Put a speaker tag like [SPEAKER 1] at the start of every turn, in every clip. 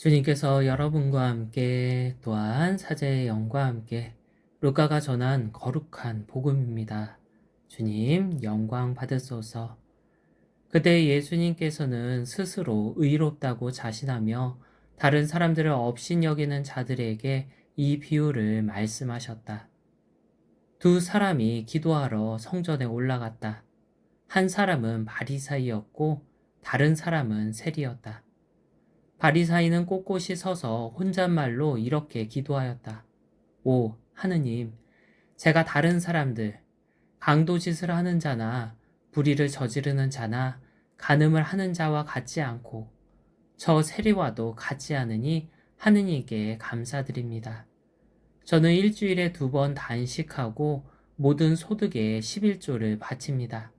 [SPEAKER 1] 주님께서 여러분과 함께 또한 사제의 영과 함께 루카가 전한 거룩한 복음입니다. 주님 영광 받으소서. 그때 예수님께서는 스스로 의롭다고 자신하며 다른 사람들을 업신 여기는 자들에게 이 비유를 말씀하셨다. 두 사람이 기도하러 성전에 올라갔다. 한 사람은 바리사이였고 다른 사람은 세리였다. 바리사이는 꼿꼿이 서서 혼잣말로 이렇게 기도하였다. 오, 하느님, 제가 다른 사람들, 강도짓을 하는 자나 불의를 저지르는 자나 간음을 하는 자와 같지 않고 저 세리와도 같지 않으니 하느님께 감사드립니다. 저는 일주일에 두 번 단식하고 모든 소득의 11조를 바칩니다.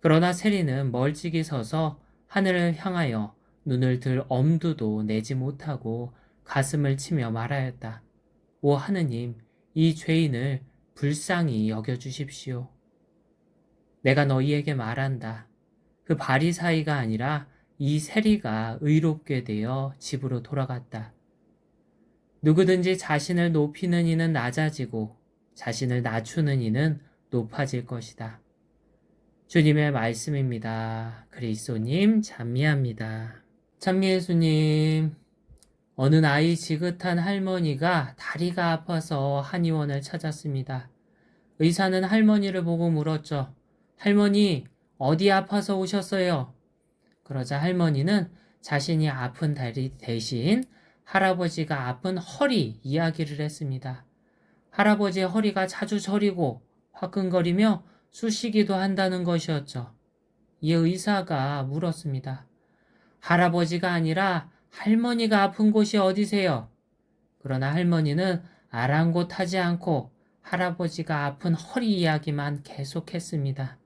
[SPEAKER 1] 그러나 세리는 멀찍이 서서 하늘을 향하여 눈을 들 엄두도 내지 못하고 가슴을 치며 말하였다. 오 하느님, 이 죄인을 불쌍히 여겨주십시오. 내가 너희에게 말한다. 그 바리사이가 아니라 이 세리가 의롭게 되어 집으로 돌아갔다. 누구든지 자신을 높이는 이는 낮아지고 자신을 낮추는 이는 높아질 것이다. 주님의 말씀입니다. 그리스도님 찬미합니다. 찬미예수님, 어느 나이 지긋한 할머니가 다리가 아파서 한의원을 찾았습니다. 의사는 할머니를 보고 물었죠. 할머니, 어디 아파서 오셨어요? 그러자 할머니는 자신이 아픈 다리 대신 할아버지가 아픈 허리 이야기를 했습니다. 할아버지의 허리가 자주 저리고 화끈거리며 쑤시기도 한다는 것이었죠. 이 의사가 물었습니다. 할아버지가 아니라 할머니가 아픈 곳이 어디세요? 그러나 할머니는 아랑곳하지 않고 할아버지가 아픈 허리 이야기만 계속했습니다.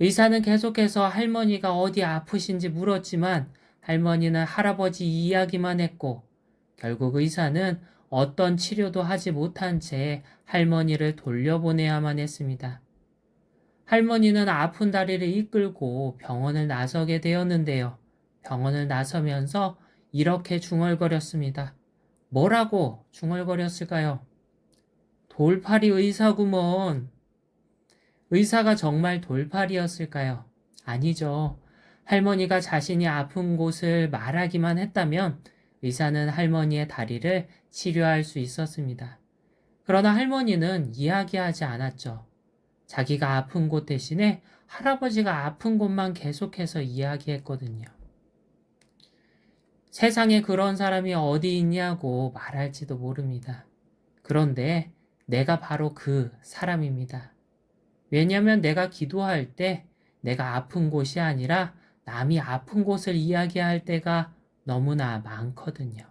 [SPEAKER 1] 의사는 계속해서 할머니가 어디 아프신지 물었지만 할머니는 할아버지 이야기만 했고 결국 의사는 어떤 치료도 하지 못한 채 할머니를 돌려보내야만 했습니다. 할머니는 아픈 다리를 이끌고 병원을 나서게 되었는데요. 병원을 나서면서 이렇게 중얼거렸습니다. 뭐라고 중얼거렸을까요? 돌팔이 의사구먼. 의사가 정말 돌팔이었을까요? 아니죠. 할머니가 자신이 아픈 곳을 말하기만 했다면 의사는 할머니의 다리를 치료할 수 있었습니다. 그러나 할머니는 이야기하지 않았죠. 자기가 아픈 곳 대신에 할아버지가 아픈 곳만 계속해서 이야기했거든요. 세상에 그런 사람이 어디 있냐고 말할지도 모릅니다. 그런데 내가 바로 그 사람입니다. 왜냐하면 내가 기도할 때 내가 아픈 곳이 아니라 남이 아픈 곳을 이야기할 때가 너무나 많거든요.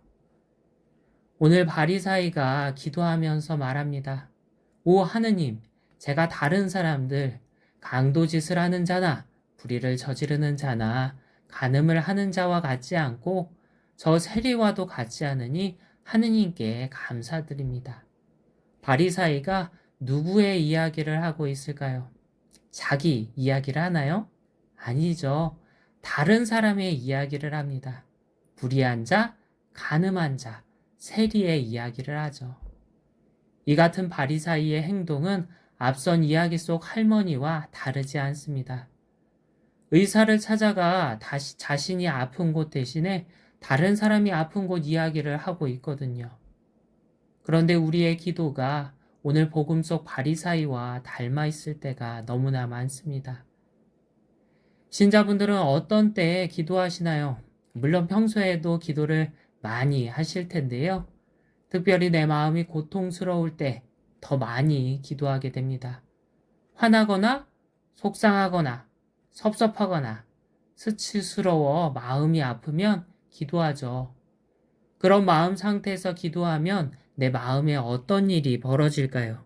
[SPEAKER 1] 오늘 바리사이가 기도하면서 말합니다. 오 하느님, 제가 다른 사람들 강도짓을 하는 자나 불의를 저지르는 자나 간음을 하는 자와 같지 않고 저 세리와도 같지 않으니 하느님께 감사드립니다. 바리사이가 누구의 이야기를 하고 있을까요? 자기 이야기를 하나요? 아니죠. 다른 사람의 이야기를 합니다. 불의한 자, 가늠한 자, 세리의 이야기를 하죠. 이 같은 바리사이의 행동은 앞선 이야기 속 할머니와 다르지 않습니다. 의사를 찾아가 다시 자신이 아픈 곳 대신에 다른 사람이 아픈 곳 이야기를 하고 있거든요. 그런데 우리의 기도가 오늘 복음 속 바리사이와 닮아 있을 때가 너무나 많습니다. 신자분들은 어떤 때에 기도하시나요? 물론 평소에도 기도를 많이 하실 텐데요. 특별히 내 마음이 고통스러울 때 더 많이 기도하게 됩니다. 화나거나 속상하거나 섭섭하거나 수치스러워 마음이 아프면 기도하죠. 그런 마음 상태에서 기도하면 내 마음에 어떤 일이 벌어질까요?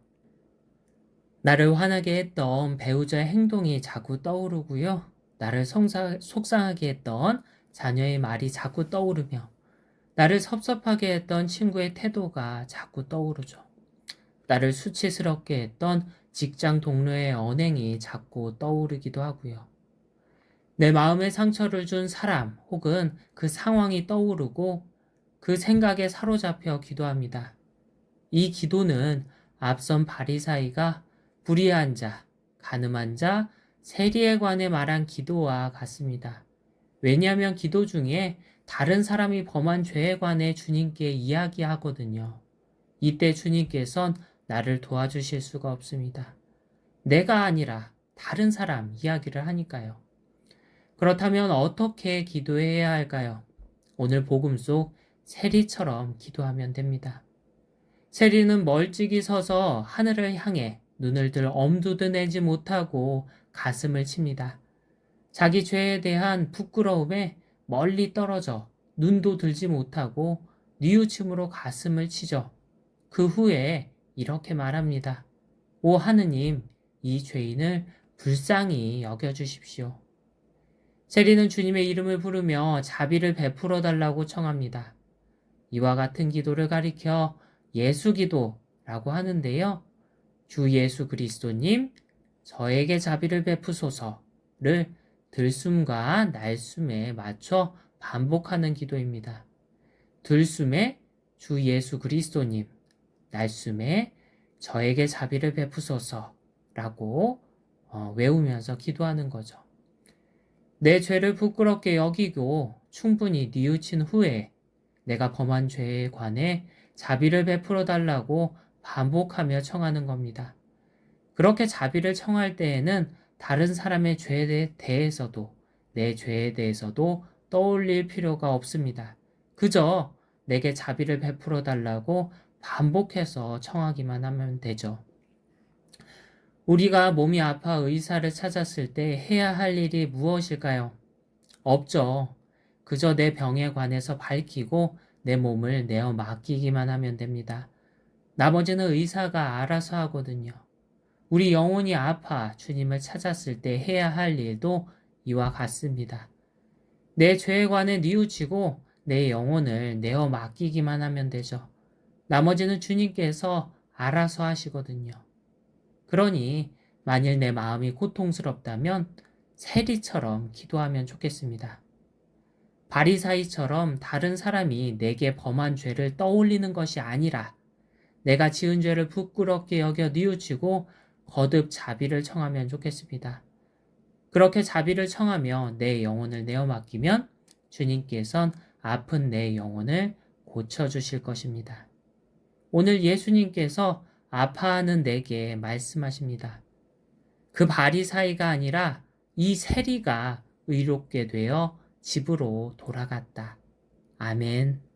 [SPEAKER 1] 나를 화나게 했던 배우자의 행동이 자꾸 떠오르고요. 나를 성사, 속상하게 했던 자녀의 말이 자꾸 떠오르며 나를 섭섭하게 했던 친구의 태도가 자꾸 떠오르죠. 나를 수치스럽게 했던 직장 동료의 언행이 자꾸 떠오르기도 하고요. 내 마음에 상처를 준 사람 혹은 그 상황이 떠오르고 그 생각에 사로잡혀 기도합니다. 이 기도는 앞선 바리사이가 불의한 자, 가늠한 자, 세리에 관해 말한 기도와 같습니다. 왜냐하면 기도 중에 다른 사람이 범한 죄에 관해 주님께 이야기하거든요. 이때 주님께선 나를 도와주실 수가 없습니다. 내가 아니라 다른 사람 이야기를 하니까요. 그렇다면 어떻게 기도해야 할까요? 오늘 복음 속 세리처럼 기도하면 됩니다. 세리는 멀찍이 서서 하늘을 향해 눈을 들 엄두도 내지 못하고 가슴을 칩니다. 자기 죄에 대한 부끄러움에 멀리 떨어져 눈도 들지 못하고 뉘우침으로 가슴을 치죠. 그 후에 이렇게 말합니다. 오 하느님, 이 죄인을 불쌍히 여겨주십시오. 세리는 주님의 이름을 부르며 자비를 베풀어 달라고 청합니다. 이와 같은 기도를 가리켜 예수 기도라고 하는데요. 주 예수 그리스도님, 저에게 자비를 베푸소서를 들숨과 날숨에 맞춰 반복하는 기도입니다. 들숨에 주 예수 그리스도님, 날숨에 저에게 자비를 베푸소서라고 어, 외우면서 기도하는 거죠. 내 죄를 부끄럽게 여기고 충분히 뉘우친 후에 내가 범한 죄에 관해 자비를 베풀어 달라고 반복하며 청하는 겁니다. 그렇게 자비를 청할 때에는 다른 사람의 죄에 대해서도 내 죄에 대해서도 떠올릴 필요가 없습니다. 그저 내게 자비를 베풀어 달라고 반복해서 청하기만 하면 되죠. 우리가 몸이 아파 의사를 찾았을 때 해야 할 일이 무엇일까요? 없죠. 그저 내 병에 관해서 밝히고 내 몸을 내어 맡기기만 하면 됩니다. 나머지는 의사가 알아서 하거든요. 우리 영혼이 아파 주님을 찾았을 때 해야 할 일도 이와 같습니다. 내 죄에 관해 뉘우치고 내 영혼을 내어 맡기기만 하면 되죠. 나머지는 주님께서 알아서 하시거든요. 그러니 만일 내 마음이 고통스럽다면 세리처럼 기도하면 좋겠습니다. 바리사이처럼 다른 사람이 내게 범한 죄를 떠올리는 것이 아니라 내가 지은 죄를 부끄럽게 여겨 뉘우치고 거듭 자비를 청하면 좋겠습니다. 그렇게 자비를 청하며 내 영혼을 내어 맡기면 주님께선 아픈 내 영혼을 고쳐주실 것입니다. 오늘 예수님께서 아파하는 내게 말씀하십니다. 그 바리사이가 아니라 이 세리가 의롭게 되어 집으로 돌아갔다. 아멘.